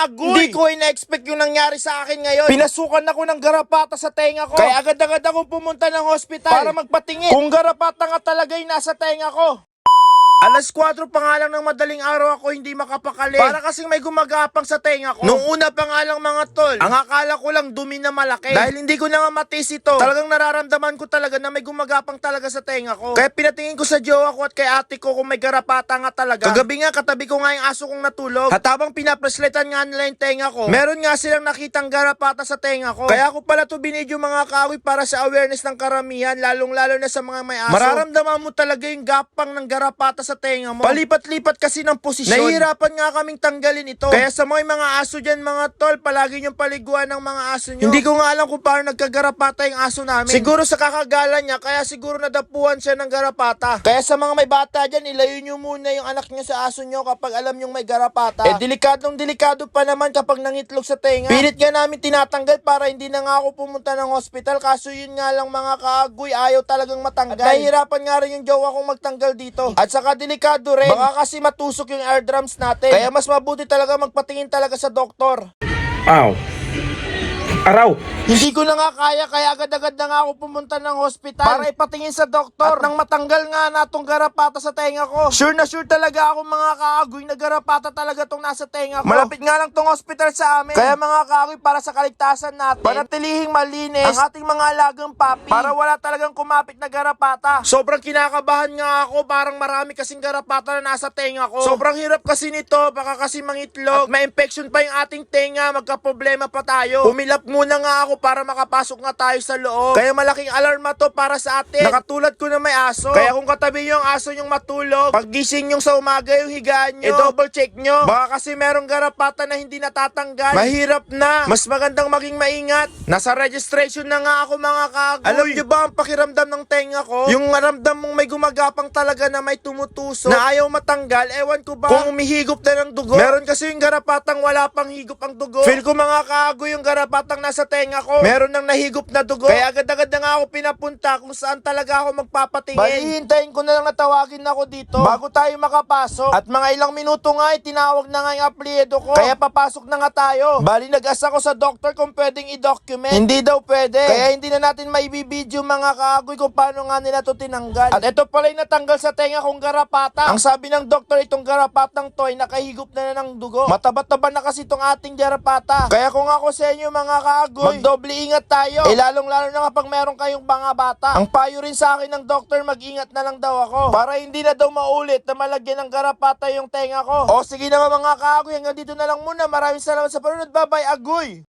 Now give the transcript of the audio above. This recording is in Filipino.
kaagoy. Hindi ko ina-expect yung nangyari sa akin ngayon. Pinasukan ako ng garapata sa tenga ko. Kaya agad-agad ako pumunta ng hospital para magpatingin. Kung garapata nga talaga yung nasa tenga ko. Alas 4 pa nga lang ng madaling araw ako hindi makapakali. Para kasing may gumagapang sa tenga ko. Nung una pa nga lang mga tol, ang akala ko lang dumi na malaki. Dahil hindi ko na nga matis ito. Talagang nararamdaman ko talaga na may gumagapang talaga sa tenga ko. Kaya pinatingin ko sa jowa ko at kay ate ko kung may garapata nga talaga. Kagabi nga katabi ko nga yung aso kong natulog. At habang pinapresletan nga nila yung tenga ko, meron nga silang nakitang garapata sa tenga ko. Kaya ako pala to binidyo mga kawi para sa awareness ng karamihan, lalong lalo na sa mga may aso. Mararamdaman mo talaga yung gapang ng garapata sa tenga mo. Palipat-lipat kasi ng posisyon. Nahihirapan nga kaming tanggalin ito. Kaya sa mga mga aso dyan mga tol, palagi yung paliguan ng mga aso nyo. Hindi ko nga alam kung paano nagkagarapata yung aso namin. Siguro sa kakagala niya, kaya siguro nadapuan siya ng garapata. Kaya sa mga may bata dyan, ilayo nyo muna yung anak nyo sa aso nyo kapag alam yung may garapata. Eh, delikadong delikado pa naman kapag nangitlog sa tenga. Pilit nga namin tinatanggal para hindi na nga ako pumunta ng hospital. Kaso yun nga lang mga kaagoy, ayaw talagang matanggal. At nahihirapan nga rin yung jowa kong magtanggal dito. At saka delikado rin. Baka kasi matusok yung eardrums natin. Kaya mas mabuti talaga magpatingin talaga sa doktor. Aw. Araw. Hindi ko na nga kaya kaya agad-agad na nga ako pumunta ng hospital para ipatingin sa doktor at nang matanggal nga na tong garapata sa tenga ko. Sure na sure talaga ako mga kaagoy na garapata talaga tong nasa tenga ko. Malapit nga lang tong hospital sa amin. Kaya mga kaagoy para sa kaligtasan natin, panatilihing malinis ang ating mga alagang papi para wala talagang kumapit na garapata. Sobrang kinakabahan nga ako parang marami kasing garapata na nasa tenga ko. Sobrang hirap kasi nito baka kasi mangitlog at ma-infection pa yung ating tenga magka-problema pa tayo. Pumilap muna nga ako para makapasok nga tayo sa loob. Kaya malaking alarma to para sa atin. Nakatulad ko na may aso. Kaya kung katabi nyo ang aso yung matulog, paggising nyo sa umaga yung higaan nyo, i-double check nyo. Baka kasi merong garapata na hindi natatanggal. Mahirap na. Mas magandang maging maingat. Nasa registration na nga ako mga kagoy. Alam nyo ba ang pakiramdam ng tenga ko? Yung maramdam mong may gumagapang talaga na may tumutusok na ayaw matanggal. Ewan ko ba kung umihigop na ng dugo. Meron kasi yung garapatang wala pang higop ang dugo. Feel ko mga kagoy yung garapatang nasa tenga ko. Meron nang nahigop na dugo. Kaya agad-agad na nga ako pinapunta kung saan talaga ako magpapatingin. Bali, hintayin ko na lang natawagin ako dito bago tayo makapasok. At mga ilang minuto nga, eh, tinawag na nga yung apliedo ko. Kaya papasok na nga tayo. Bali, nag-asa ko sa doktor kung pwedeng i-document. Hindi daw pwede. Kaya hindi na natin maibibideo mga kaagoy kung paano nga nila to tinanggal. At ito pala yung natanggal sa tenga kong garapata. Ang sabi ng doktor, itong garapatang to ay nakahigop na na ng dugo. Matabat-taba na kasi itong ating garapata. Kaya kung ako sa inyo mga kaagoy, magdoble ingat tayo. Eh lalong lalo na kapag meron kayong mga bata. Ang payo rin sa akin ng doktor, mag-ingat na lang daw ako. Para hindi na daw maulit na malagyan ng garapata yung tenga ko. O sige na mga kaagoy, hanggang dito na lang muna. Maraming salamat sa panunod. Bye-bye, agoy!